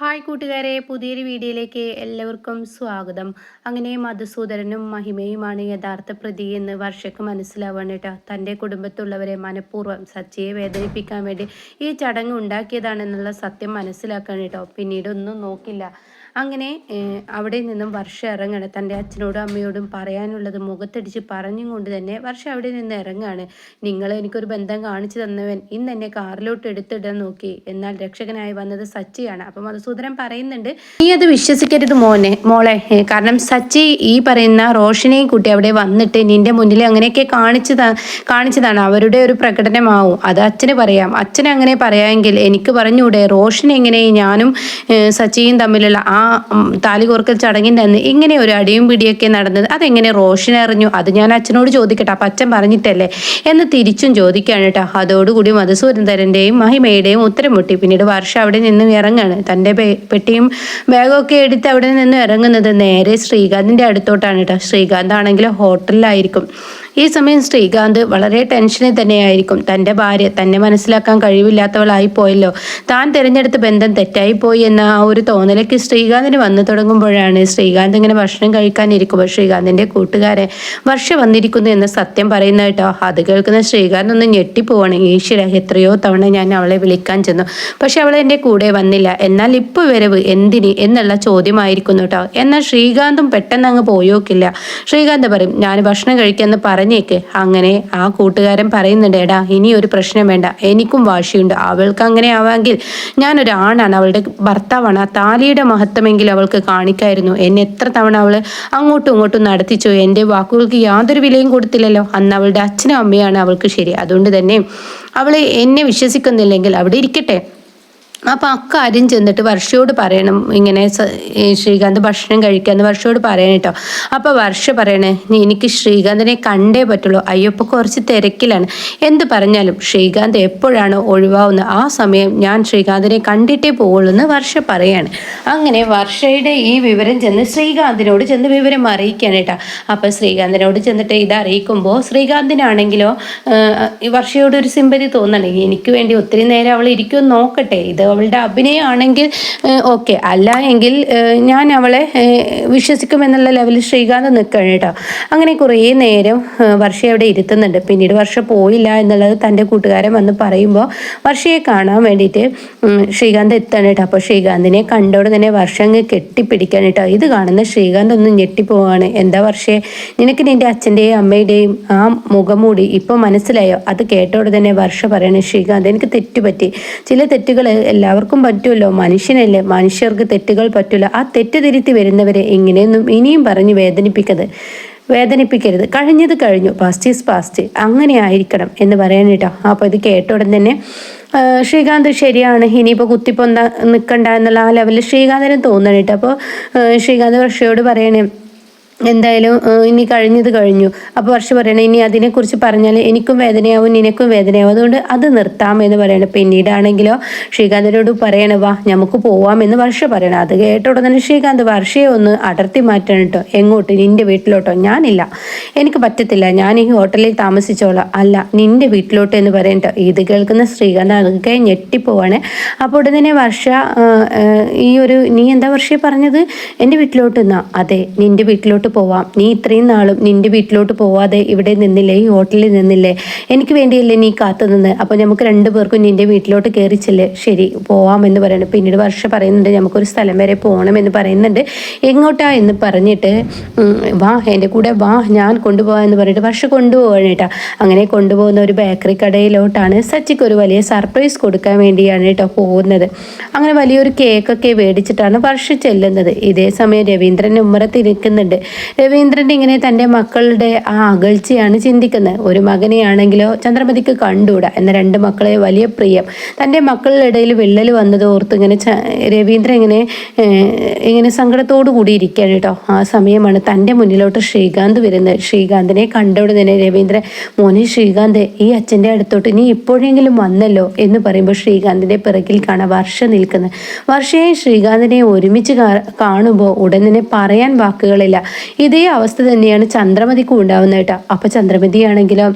Hi കൂട്ടുകാരെ പുതിയൊരു വീഡിയോയിലേക്ക് എല്ലാവർക്കും സ്വാഗതം. അങ്ങനെ മധുസൂദരനും മഹിമയുമാണ് യഥാർത്ഥ പ്രതി എന്ന് വർഷക്ക് മനസ്സിലാവാണ് കേട്ടോ. തന്റെ കുടുംബത്തുള്ളവരെ മനഃപൂർവം സച്ചിയെ വേദനിപ്പിക്കാൻ വേണ്ടി ഈ ചടങ്ങ് ഉണ്ടാക്കിയതാണെന്നുള്ള സത്യം മനസ്സിലാക്കാൻ കേട്ടോ. പിന്നീട് ഒന്നും നോക്കില്ല. അങ്ങനെ അവിടെ നിന്നും വർഷ ഇറങ്ങാണ്. തന്റെ അച്ഛനോടും അമ്മയോടും പറയാനുള്ളത് മുഖത്തടിച്ച് പറഞ്ഞും കൊണ്ട് തന്നെ വർഷ അവിടെ നിന്ന് ഇറങ്ങാണ്. നിങ്ങൾ എനിക്കൊരു ബന്ധം കാണിച്ചു തന്നവൻ ഇന്ന് എന്നെ കാറിലോട്ട് എടുത്തിടാൻ നോക്കി. എന്നാൽ രക്ഷകനായി വന്നത് സച്ചിയാണ്. അപ്പം മധുസൂദനൻ പറയുന്നുണ്ട് നീ അത് വിശ്വസിക്കരുത് മോനെ മോളെ. കാരണം സച്ചി ഈ പറയുന്ന റോഷനെയും കൂട്ടി അവിടെ വന്നിട്ട് നിന്റെ മുന്നിൽ അങ്ങനെയൊക്കെ കാണിച്ചു കാണിച്ചതാണ്. അവരുടെ ഒരു പ്രകടനമാവും. അത് അച്ഛന് പറയാം. അച്ഛൻ അങ്ങനെ പറയാമെങ്കിൽ എനിക്ക് പറഞ്ഞുകൂടെ? റോഷൻ എങ്ങനെ ഞാനും സച്ചിയും തമ്മിലുള്ള ആ താലി കോർക്കൽ ചടങ്ങിന്റെ അന്ന് ഇങ്ങനെ ഒരു അടിയും പിടിയൊക്കെ നടന്നത്. അതെങ്ങനെ റോഷൻ അറിഞ്ഞു? അത് ഞാൻ അച്ഛനോട് ചോദിക്കട്ടെ. അപ്പം അച്ഛൻ പറഞ്ഞിട്ടല്ലേ? എന്ന് തിരിച്ചും ചോദിക്കുകയാണ് കേട്ടോ. അതോടുകൂടി മധുസൂരന്ധരന്റെയും മഹിമയുടെയും ഉത്തരം മുട്ടി. പിന്നീട് വർഷ അവിടെ നിന്നും ഇറങ്ങാണ്. തന്റെ പെട്ടിയും ബാഗൊക്കെ എടുത്ത് അവിടെ നിന്നും ഇറങ്ങുന്നത് നേരെ ശ്രീകാന്തിന്റെ അടുത്തോട്ടാണ് കേട്ടോ. ശ്രീകാന്ത് ആണെങ്കിൽ ഹോട്ടലിലായിരിക്കും. ഈ സമയം ശ്രീകാന്ത് വളരെ ടെൻഷനിൽ തന്നെയായിരിക്കും. തന്റെ ഭാര്യ തന്നെ മനസ്സിലാക്കാൻ കഴിവില്ലാത്തവളായി പോയല്ലോ. താൻ തിരഞ്ഞെടുത്ത ബന്ധം തെറ്റായി പോയി എന്ന ആ ഒരു തോന്നലേക്ക് ശ്രീകാന്തിന് വന്നു തുടങ്ങുമ്പോഴാണ് ശ്രീകാന്ത് ഇങ്ങനെ ഭക്ഷണം കഴിക്കാനിരിക്കുമ്പോൾ ശ്രീകാന്തിന്റെ കൂട്ടുകാരെ വർഷ വന്നിരിക്കുന്നു എന്ന സത്യം പറയുന്ന കേട്ടോ. അത് കേൾക്കുന്ന ശ്രീകാന്ത് ഒന്ന് ഞെട്ടിപ്പോവാണ് ഈശ്വര എത്രയോ തവണ ഞാൻ അവളെ വിളിക്കാൻ ചെന്നു. പക്ഷെ അവൾ എന്റെ കൂടെ വന്നില്ല. എന്നാൽ ഇപ്പോൾ വരവ് എന്തിന് എന്നുള്ള ചോദ്യമായിരിക്കുന്നു കേട്ടോ. എന്നാൽ ശ്രീകാന്തും പെട്ടെന്ന് അങ്ങ് പോയോക്കില്ല. ശ്രീകാന്ത് പറയും ഞാൻ ഭക്ഷണം കഴിക്കാമെന്ന് പറഞ്ഞേക്ക്. അങ്ങനെ ആ കൂട്ടുകാരൻ പറയുന്നുണ്ട് എടാ ഇനി ഒരു പ്രശ്നം വേണ്ട. എനിക്കും വാശിയുണ്ട്. അവൾക്ക് അങ്ങനെ ആവാമെങ്കിൽ ഞാനൊരു ആണാണ്. അവളുടെ ഭർത്താവാണ്. ആ താലിയുടെ മഹത്വമെങ്കിൽ അവൾക്ക് കാണിക്കായിരുന്നു. എന്നെ എത്ര തവണ അവൾ അങ്ങോട്ടും ഇങ്ങോട്ടും നടത്തിച്ചു? എന്റെ വാക്കുകൾക്ക് യാതൊരു വിലയും കൊടുത്തില്ലല്ലോ. അന്ന് അവളുടെ അച്ഛനും അമ്മയാണ് അവൾക്ക് ശരി. അതുകൊണ്ട് തന്നെ അവളെ എന്നെ വിശ്വസിക്കുന്നില്ലെങ്കിൽ അവിടെ ഇരിക്കട്ടെ. അപ്പം അക്കാര്യം ചെന്നിട്ട് വർഷയോട് പറയണം. ഇങ്ങനെ ശ്രീകാന്ത് ഭക്ഷണം കഴിക്കാന്ന് വർഷയോട് പറയണം കേട്ടോ അപ്പോൾ വർഷ പറയണേ എനിക്ക് ശ്രീകാന്തിനെ കണ്ടേ പറ്റുള്ളൂ. അയ്യപ്പോൾ കുറച്ച് തിരക്കിലാണ്. എന്ത് പറഞ്ഞാലും ശ്രീകാന്ത് എപ്പോഴാണ് ഒഴിവാവുന്നത് ആ സമയം ഞാൻ ശ്രീകാന്തിനെ കണ്ടിട്ടേ പോകുള്ളൂ എന്ന് വർഷ പറയാണ്. അങ്ങനെ വർഷയുടെ ഈ വിവരം ചെന്ന് ശ്രീകാന്തിനോട് ചെന്ന് വിവരം അറിയിക്കാൻ കേട്ടോ അപ്പോൾ ശ്രീകാന്തിനോട് ചെന്നിട്ട് ഇത് അറിയിക്കുമ്പോൾ ശ്രീകാന്തിനാണെങ്കിലോ വർഷയോട് ഒരു സിമ്പതി തോന്നണേ. എനിക്ക് വേണ്ടി ഒത്തിരി നേരം അവൾ ഇരിക്കുമെന്ന് നോക്കട്ടെ. ഇത് അവളുടെ അഭിനയമാണെങ്കിൽ ഓക്കെ. അല്ല എങ്കിൽ ഞാൻ അവളെ വിശ്വസിക്കുമെന്നുള്ള ലെവലിൽ ശ്രീകാന്ത് നിൽക്കണം കേട്ടോ. അങ്ങനെ കുറേ നേരം വർഷ അവിടെ ഇരുത്തുന്നുണ്ട്. പിന്നീട് വർഷ പോയില്ല എന്നുള്ളത് തന്റെ കൂട്ടുകാരൻ വന്ന് പറയുമ്പോൾ വർഷയെ കാണാൻ വേണ്ടിയിട്ട് ശ്രീകാന്ത് എത്തണം കേട്ടോ. അപ്പോൾ ശ്രീകാന്തിനെ കണ്ടോടെ തന്നെ വർഷം അങ്ങ് കെട്ടിപ്പിടിക്കാൻ കേട്ടോ. ഇത് കാണുന്ന ശ്രീകാന്ത് ഒന്ന് ഞെട്ടിപ്പോവാണ് എന്താ വർഷേ നിനക്ക് നിന്റെ അച്ഛന്റെയും അമ്മയുടെയും ആ മുഖമൂടി ഇപ്പോൾ മനസ്സിലായോ? അത് കേട്ടോടെ തന്നെ വർഷ പറയണേ ശ്രീകാന്ത് എനിക്ക് തെറ്റുപറ്റി. ചില തെറ്റുകൾ എല്ലാവർക്കും പറ്റുമല്ലോ മനുഷ്യനല്ലേ? മനുഷ്യർക്ക് തെറ്റുകൾ പറ്റില്ല ആ തെറ്റ് തിരുത്തി വരുന്നവരെ എങ്ങനെയൊന്നും ഇനിയും പറഞ്ഞ് വേദനിപ്പിക്കത് വേദനിപ്പിക്കരുത്. കഴിഞ്ഞത് കഴിഞ്ഞു. പാസ്റ്റ് ഈസ് പാസ്റ്റ് അങ്ങനെ ആയിരിക്കണം എന്ന് പറയാൻ കേട്ടോ അപ്പോൾ ഇത് കേട്ട ഉടൻ തന്നെ ശ്രീകാന്ത് ശരിയാണ്. ഇനിയിപ്പോൾ കുത്തിപ്പൊന്ത നിൽക്കണ്ട എന്നുള്ള ആ ലെവലിൽ ശ്രീകാന്തിന് തോന്നണം അപ്പോൾ ശ്രീകാന്ത് വർഷയോട് പറയണേ എന്തായാലും ഇനി കഴിഞ്ഞത് കഴിഞ്ഞു. അപ്പോൾ വർഷ പറയണേ ഇനി അതിനെക്കുറിച്ച് പറഞ്ഞാൽ എനിക്കും വേദനയാവും നിനക്കും വേദനയാവും. അതുകൊണ്ട് അത് നിർത്താം എന്ന് പറയണം. പിന്നീടാണെങ്കിലോ ശ്രീകാന്തിനോട് പറയണ വാ നമുക്ക് പോവാം എന്ന് വർഷ പറയണം. അത് കേട്ട ഉടനെ ശ്രീകാന്ത് വർഷയെ ഒന്ന് അടർത്തി മാറ്റണം കേട്ടോ. എങ്ങോട്ട്? നിന്റെ വീട്ടിലോട്ടോ? ഞാനില്ല. എനിക്ക് പറ്റത്തില്ല. ഞാൻ ഈ ഹോട്ടലിൽ താമസിച്ചോളാം. അല്ല നിന്റെ വീട്ടിലോട്ട് എന്ന് പറയണ്ടോ ഇത് കേൾക്കുന്ന ശ്രീകാന്ത് അതൊക്കെ ഞെട്ടിപ്പോവാണ്. അപ്പോൾ തന്നെ വർഷ ഈ ഒരു നീ എന്താ വർഷയെ പറഞ്ഞത്? എന്റെ വീട്ടിലോട്ട് എന്നാ. അതെ നിന്റെ വീട്ടിലോട്ട് പോവാം. നീ ഇത്രയും നാളും നിന്റെ വീട്ടിലോട്ട് പോവാതെ ഇവിടെ നിന്നില്ലേ? ഈ ഹോട്ടലിൽ നിന്നില്ലേ? എനിക്ക് വേണ്ടിയല്ലേ നീ കാത്തു നിന്ന് അപ്പോൾ നമുക്ക് രണ്ടു പേർക്കും നിന്റെ വീട്ടിലോട്ട് കയറിച്ചില്ലേ ശരി പോവാം എന്ന് പറയുന്നത് പിന്നീട് വർഷം പറയുന്നുണ്ട് നമുക്കൊരു സ്ഥലം വരെ പോകണം എന്ന് പറയുന്നുണ്ട്. എങ്ങോട്ടാ? എന്ന് പറഞ്ഞിട്ട് വാ എന്റെ കൂടെ വാ ഞാൻ കൊണ്ടുപോകാം എന്ന് പറഞ്ഞിട്ട് വർഷ കൊണ്ടുപോകണം കേട്ടോ. അങ്ങനെ കൊണ്ടുപോകുന്ന ഒരു ബേക്കറി കടയിലോട്ടാണ് സച്ചിക്ക് ഒരു വലിയ സർപ്രൈസ് കൊടുക്കാൻ വേണ്ടിയാണ് കേട്ടോ പോകുന്നത്. അങ്ങനെ വലിയൊരു കേക്കൊക്കെ മേടിച്ചിട്ടാണ് വർഷ ചെല്ലുന്നത്. ഇതേ സമയം രവീന്ദ്രൻ ഉമ്മറത്തിരിക്കുന്നുണ്ട് രവീന്ദ്രന്റെ ഇങ്ങനെ തന്റെ മക്കളുടെ ആ അകൽച്ചയാണ് ചിന്തിക്കുന്നത്. ഒരു മകനെയാണെങ്കിലോ ചന്ദ്രമതിക്ക് കണ്ടുകൂടാ. എന്ന രണ്ട് മക്കളെ വലിയ പ്രിയം. തന്റെ മക്കളുടെ ഇടയിൽ വിള്ളൽ വന്നത് ഓർത്ത് ഇങ്ങനെ രവീന്ദ്രൻ ഇങ്ങനെ ഇങ്ങനെ സങ്കടത്തോടു കൂടി ഇരിക്കുകയാണ് കേട്ടോ. ആ സമയമാണ് തന്റെ മുന്നിലോട്ട് ശ്രീകാന്ത് വരുന്നത്. ശ്രീകാന്തിനെ കണ്ടോടെ തന്നെ രവീന്ദ്രൻ മോനെ ശ്രീകാന്ത് ഈ അച്ഛന്റെ അടുത്തോട്ട് നീ ഇപ്പോഴെങ്കിലും വന്നല്ലോ? എന്ന് പറയുമ്പോൾ ശ്രീകാന്തിന്റെ പിറകിൽ കാണാൻ വർഷ നിൽക്കുന്നത്. വർഷയെ ശ്രീകാന്തിനെ ഒരുമിച്ച് കാണുമ്പോൾ ഉടൻ തന്നെ പറയാൻ വാക്കുകളില്ല. ഇതേ അവസ്ഥ തന്നെയാണ് ചന്ദ്രമതിക്കും ഉണ്ടാവുന്നത് കേട്ടോ. അപ്പോൾ ചന്ദ്രമതിയാണെങ്കിലോ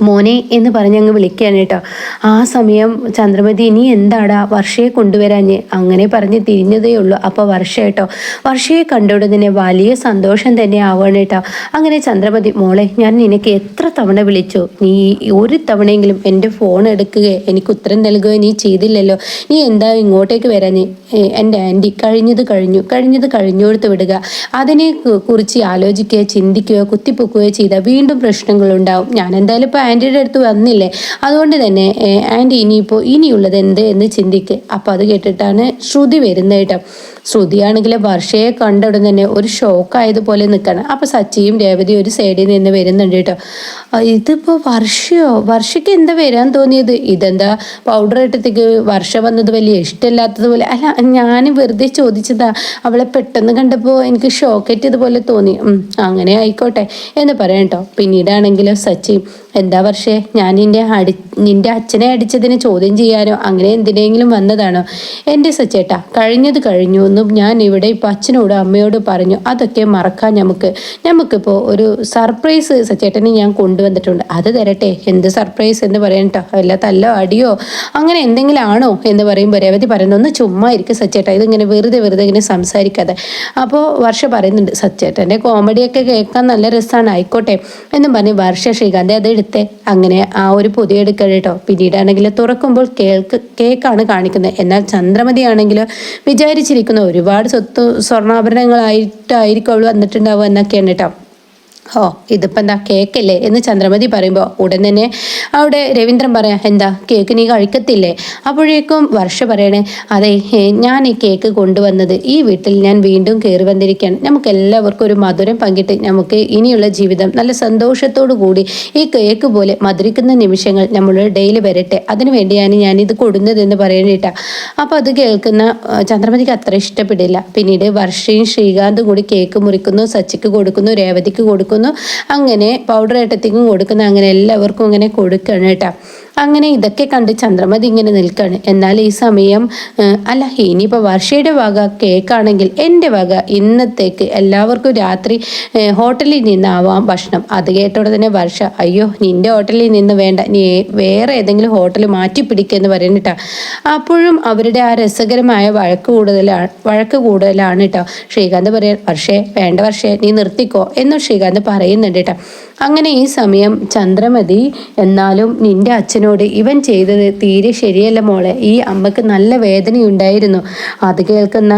മോനെ എന്ന് പറഞ്ഞ് അങ്ങ് വിളിക്കുകയാണ് കേട്ടോ. ആ സമയം ചന്ദ്രമതി ഇനി എന്താടാ വർഷയെ കൊണ്ടുവരാഞ്ഞ്? അങ്ങനെ പറഞ്ഞ് തിരിഞ്ഞതേ ഉള്ളൂ. അപ്പോൾ വർഷ കേട്ടോ വർഷയെ കണ്ടുകൊണ്ടതിനെ വലിയ സന്തോഷം തന്നെ ആവുകയാണ് കേട്ടോ. അങ്ങനെ ചന്ദ്രമതി മോളെ ഞാൻ നിനക്ക് എത്ര തവണ വിളിച്ചു? നീ ഒരു തവണയെങ്കിലും എന്റെ ഫോൺ എടുക്കുകയോ എനിക്ക് ഉത്തരം നൽകുകയോ നീ ചെയ്തില്ലല്ലോ. നീ എന്താ ഇങ്ങോട്ടേക്ക് വരാഞ്ഞ്? എന്റെ ആന്റി കഴിഞ്ഞത് കഴിഞ്ഞു. കഴിഞ്ഞത് കഴിഞ്ഞോടുത്ത് വിടുക. അതിനെ കുറിച്ച് ആലോചിക്കുകയോ ചിന്തിക്കുകയോ കുത്തിപ്പൊക്കുകയോ ചെയ്താൽ വീണ്ടും പ്രശ്നങ്ങളുണ്ടാവും. ഞാൻ എന്തായാലും ആന്റിയുടെ അടുത്ത് വന്നില്ലേ? അതുകൊണ്ട് തന്നെ ആന്റി ഇനിയിപ്പോൾ ഇനിയുള്ളത് എന്ത് എന്ന് ചിന്തിക്ക്. അപ്പോൾ അത് കേട്ടിട്ടാണ് ശ്രുതി വരുന്നത് കേട്ടോ. ശ്രുതിയാണെങ്കിൽ വർഷയെ കണ്ട ഉടൻ തന്നെ ഒരു ഷോക്ക് ആയതുപോലെ നിൽക്കണം. അപ്പോൾ സച്ചിയും രേവതി ഒരു സൈഡിൽ നിന്ന് വരുന്നുണ്ട് കേട്ടോ. ഇതിപ്പോൾ വർഷയോ? വർഷയ്ക്ക് എന്താ വരാൻ തോന്നിയത്? ഇതെന്താ പൗഡർ ഇട്ടത്തേക്ക് വർഷ വന്നത് വലിയ ഇഷ്ടമില്ലാത്തതുപോലെ അല്ല ഞാൻ വെറുതെ ചോദിച്ചതാ. അവളെ പെട്ടെന്ന് കണ്ടപ്പോൾ എനിക്ക് ഷോക്ക് ഇതുപോലെ തോന്നി. അങ്ങനെ ആയിക്കോട്ടെ എന്ന് പറയാം കേട്ടോ. പിന്നീടാണെങ്കിലും സച്ചി എന്താ വർഷേ? ഞാൻ നിന്റെ അടി നിന്റെ അച്ഛനെ അടിച്ചതിന് ചോദ്യം ചെയ്യാനോ? അങ്ങനെ എന്തിനെങ്കിലും വന്നതാണോ? എന്റെ സച്ചേട്ടാ കഴിഞ്ഞത് കഴിഞ്ഞു എന്നും ഞാൻ ഇവിടെ ഇപ്പം അച്ഛനോട് അമ്മയോട് പറഞ്ഞു. അതൊക്കെ മറക്കാൻ നമുക്ക് നമുക്കിപ്പോൾ ഒരു സർപ്രൈസ് സച്ചേട്ടനെ ഞാൻ കൊണ്ടുവന്നിട്ടുണ്ട്. അത് തരട്ടെ എന്ത് സർപ്രൈസ് എന്ന് പറയാൻ കേട്ടോ തല്ലോ അടിയോ അങ്ങനെ എന്തെങ്കിലും ആണോ എന്ന് പറയുമ്പോൾ രേവതി പറയുന്നു ഒന്ന് ചുമ്മാ ഇരിക്കും സച്ചേട്ടാ ഇതിങ്ങനെ വെറുതെ വെറുതെ ഇങ്ങനെ സംസാരിക്കാതെ. അപ്പോൾ വർഷ പറയുന്നുണ്ട് സച്ചേട്ടന്റെ കോമഡിയൊക്കെ കേൾക്കാൻ നല്ല രസമാണ് ആയിക്കോട്ടെ എന്നും പറഞ്ഞ് വർഷ ശ്രീകാന്ത് അത് എടുത്തേ അങ്ങനെ ആ ഒരു പുതിയ എടുക്കുക കേട്ടോ പിന്നീടാണെങ്കിൽ തുറക്കുമ്പോൾ കേൾക്ക് കേക്കാണ് കാണിക്കുന്നത്. എന്നാൽ ചന്ദ്രമതി ആണെങ്കിൽ വിചാരിച്ചിരിക്കുന്ന ഒരുപാട് സ്വത്ത് സ്വർണാഭരണങ്ങളായിട്ടായിരിക്കും അവൾ വന്നിട്ടുണ്ടാവുക എന്നൊക്കെയാണ് കേട്ടോ. ഓ ഇതിപ്പോൾ എന്താ കേക്കല്ലേ? എന്ന് ചന്ദ്രമതി പറയുമ്പോൾ ഉടൻ തന്നെ അവിടെ രവീന്ദ്രൻ പറയാം എന്താ കേക്ക് നീ കഴിക്കത്തില്ലേ? അപ്പോഴേക്കും വർഷ പറയണേ അതെ ഞാൻ ഈ കേക്ക് കൊണ്ടുവന്നത് ഈ വീട്ടിൽ ഞാൻ വീണ്ടും കയറി വന്നിരിക്കുകയാണ്. നമുക്ക് എല്ലാവർക്കും ഒരു മധുരം പങ്കിട്ട് നമുക്ക് ഇനിയുള്ള ജീവിതം നല്ല സന്തോഷത്തോടു കൂടി ഈ കേക്ക് പോലെ മധുരിക്കുന്ന നിമിഷങ്ങൾ നമ്മൾ ഡെയിലി വരട്ടെ. അതിനുവേണ്ടിയാണ് ഞാനിത് കൊടുന്നതെന്ന് പറയണേട്ടാ. അപ്പോൾ അത് കേൾക്കുന്ന ചന്ദ്രമതിക്ക് അത്ര ഇഷ്ടപ്പെടില്ല. പിന്നീട് വർഷയും ശ്രീകാന്തും കൂടി കേക്ക് മുറിക്കുന്നു സച്ചിക്ക് കൊടുക്കുന്നു രേവതിക്ക് കൊടുക്കുന്നു. കൊടുക്കുന്നു. അങ്ങനെ പൗഡർ ഏട്ടത്തേക്കും കൊടുക്കുന്നു. അങ്ങനെ എല്ലാവർക്കും അങ്ങനെ കൊടുക്കണം കേട്ടോ. അങ്ങനെ ഇതൊക്കെ കണ്ട് ചന്ദ്രമതി ഇങ്ങനെ നിൽക്കുകയാണ് എന്നാൽ ഈ സമയം അല്ല ഇനിയിപ്പോൾ വർഷയുടെ വക കേക്കാണെങ്കിൽ എന്റെ വക ഇന്നത്തേക്ക് എല്ലാവർക്കും രാത്രി ഹോട്ടലിൽ നിന്നാവാം ഭക്ഷണം. അത് കേട്ടോടെ തന്നെ വർഷ അയ്യോ നിന്റെ ഹോട്ടലിൽ നിന്ന് വേണ്ട. നീ വേറെ ഏതെങ്കിലും ഹോട്ടൽ മാറ്റി പിടിക്കുമെന്ന് പറയുന്നിട്ടാ അപ്പോഴും അവരുടെ ആ രസകരമായ വഴക്ക് കൂടുതലാണ് വഴക്ക് കൂടുതലാണ് കേട്ടോ ശ്രീകാന്ത് പറയാൻ വർഷേ വേണ്ട വർഷേ നീ നിർത്തിക്കോ എന്നും ശ്രീകാന്ത് പറയുന്നുണ്ട് കേട്ടോ അങ്ങനെ ഈ സമയം ചന്ദ്രമതി എന്നാലും നിന്റെ അച്ഛനോട് ഇവൻ ചെയ്തത് തീരെ ശരിയല്ല മോളെ. ഈ അമ്മയ്ക്ക് നല്ല വേദനയുണ്ടായിരുന്നു. അത് കേൾക്കുന്ന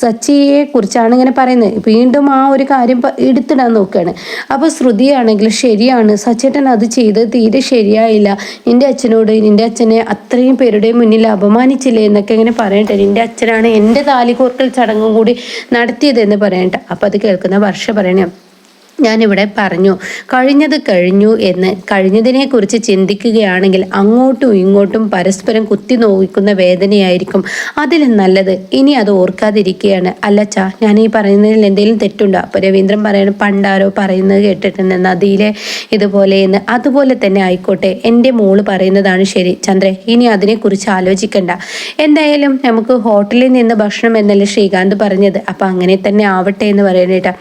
സച്ചിയെ കുറിച്ചാണ് ഇങ്ങനെ പറയുന്നത്. വീണ്ടും ആ ഒരു കാര്യം എടുത്തിടാൻ നോക്കുകയാണ് അപ്പോൾ ശ്രുതിയാണെങ്കിൽ ശരിയാണ്. സച്ചേട്ടൻ അത് ചെയ്തത് തീരെ ശരിയായില്ല. നിന്റെ അച്ഛനോട് നിന്റെ അച്ഛനെ അത്രയും പേരുടെ മുന്നിൽ അപമാനിച്ചില്ലേ എന്നൊക്കെ ഇങ്ങനെ പറയട്ടെ നിന്റെ അച്ഛനാണ് എന്റെ താലികോർക്കൽ ചടങ്ങും കൂടി നടത്തിയതെന്ന് പറയട്ടെ അപ്പോൾ അത് കേൾക്കുന്ന വർഷ പറയണേ. ഞാനിവിടെ പറഞ്ഞു. കഴിഞ്ഞത് കഴിഞ്ഞു എന്ന് കഴിഞ്ഞതിനെക്കുറിച്ച് ചിന്തിക്കുകയാണെങ്കിൽ അങ്ങോട്ടും ഇങ്ങോട്ടും പരസ്പരം കുത്തി നോക്കുന്ന വേദനയായിരിക്കും. അതിലും നല്ലത്. ഇനി അത് ഓർക്കാതിരിക്കുകയാണ്. അല്ലച്ചാ ഞാൻ ഈ പറയുന്നതിൽ എന്തെങ്കിലും തെറ്റുണ്ടോ? അപ്പോൾ രവീന്ദ്രൻ പറയണം പണ്ടാരോ പറയുന്നത് കേട്ടിട്ടുണ്ട്. നദിയിലെ ഇതുപോലെ എന്ന്. അതുപോലെ തന്നെ ആയിക്കോട്ടെ. എന്റെ മോൾ പറയുന്നതാണ് ശരി. ചന്ദ്രൻ ഇനി അതിനെക്കുറിച്ച് ആലോചിക്കണ്ട. എന്തായാലും നമുക്ക് ഹോട്ടലിൽ നിന്ന് ഭക്ഷണം എന്നല്ലേ ശ്രീകാന്ത് പറഞ്ഞത്? അപ്പം അങ്ങനെ തന്നെ ആവട്ടെ എന്ന് പറയാനായിട്ടാ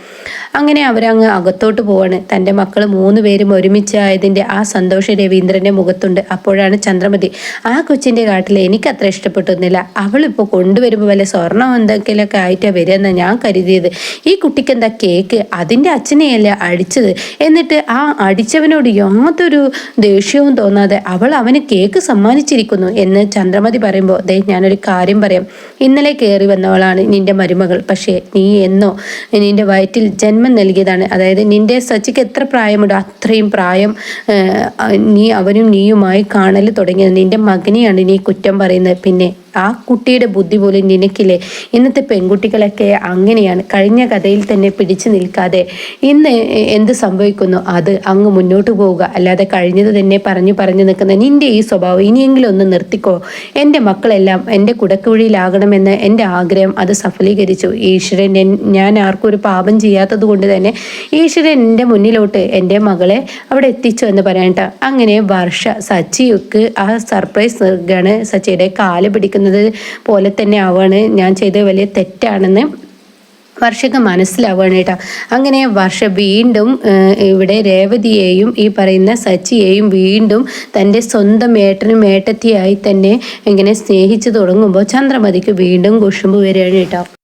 അങ്ങനെ അവരങ്ങ് അകത്തോട്ട് പോവാണ്. തന്റെ മക്കൾ മൂന്ന് പേരും ഒരുമിച്ചായതിന്റെ ആ സന്തോഷം രവീന്ദ്രന്റെ മുഖത്തുണ്ട്. അപ്പോഴാണ് ചന്ദ്രമതി ആ കൊച്ചിന്റെ കാട്ടിൽ എനിക്ക് അത്ര ഇഷ്ടപ്പെട്ടൊന്നുമില്ല. അവളിപ്പോൾ കൊണ്ടുവരുമ്പോൾ വല്ല സ്വർണം എന്തെങ്കിലുമൊക്കെ ആയിട്ടാണ് വരികയെന്ന് ഞാൻ കരുതിയത്. ഈ കുട്ടിക്ക് എന്താ കേക്ക്? അതിന്റെ അച്ഛനെയല്ല അടിച്ചത്? എന്നിട്ട് ആ അടിച്ചവനോട് യാതൊരു ദേഷ്യവും തോന്നാതെ അവൾ അവന് കേക്ക് സമ്മാനിച്ചിരിക്കുന്നു എന്ന് ചന്ദ്രമതി പറയുമ്പോൾ ദേ ഞാനൊരു കാര്യം പറയാം. ഇന്നലെ കയറി വന്നവളാണ് നിന്റെ മരുമകൾ. പക്ഷേ നീ എന്നോ നിന്റെ വയറ്റിൽ ജന്മം നൽകിയതാണ്. അതായത് നിന്റെ സച്ചിക്ക് എത്ര പ്രായമുണ്ടോ? അത്രയും പ്രായം നീ അവനും നീയുമായി കാണൽ തുടങ്ങിയത്. നിന്റെ മകനെയാണ് നീ കുറ്റം പറയുന്നത്. പിന്നെ ആ കുട്ടിയുടെ ബുദ്ധി പോലും നിനക്കില്ലേ? ഇന്നത്തെ പെൺകുട്ടികളൊക്കെ അങ്ങനെയാണ്. കഴിഞ്ഞ കഥയിൽ തന്നെ പിടിച്ചു നിൽക്കാതെ ഇന്ന് എന്ത് സംഭവിക്കുന്നു? അത് അങ്ങ് മുന്നോട്ട് പോവുക. അല്ലാതെ കഴിഞ്ഞത് തന്നെ പറഞ്ഞു പറഞ്ഞു നിൽക്കുന്ന നിന്റെ ഈ സ്വഭാവം ഇനിയെങ്കിലും ഒന്ന് നിർത്തിക്കോ. എന്റെ മക്കളെല്ലാം എന്റെ കുടക്കുഴിയിലാകണമെന്ന് എന്റെ ആഗ്രഹം അത് സഫലീകരിച്ചു. ഈശ്വരൻ ഞാൻ ആർക്കും ഒരു പാപം ചെയ്യാത്തത് കൊണ്ട് തന്നെ ഈശ്വരൻ എന്റെ മുന്നിലോട്ട് എന്റെ മകളെ അവിടെ എത്തിച്ചു എന്ന് പറയാനിട്ട്. അങ്ങനെ വർഷ സച്ചിക്ക് ആ സർപ്രൈസ് നൽകുകയാണ് സച്ചിയുടെ കാൽ പിടിക്കുന്നത്. പോലെ തന്നെ ആവുകയാണ് ഞാൻ ചെയ്ത വലിയ തെറ്റാണെന്ന് വർഷക്ക് മനസ്സിലാവുകയാണ് കേട്ടോ. അങ്ങനെ വർഷ വീണ്ടും ഇവിടെ രേവതിയെയും ഈ പറയുന്ന സച്ചിയെയും വീണ്ടും തന്റെ സ്വന്തം ഏട്ടനും ഏട്ടത്തിയായി തന്നെ ഇങ്ങനെ സ്നേഹിച്ചു തുടങ്ങുമ്പോൾ ചന്ദ്രമതിക്ക് വീണ്ടും കുഷുമ്പ് വരികയാണ് കേട്ടോ.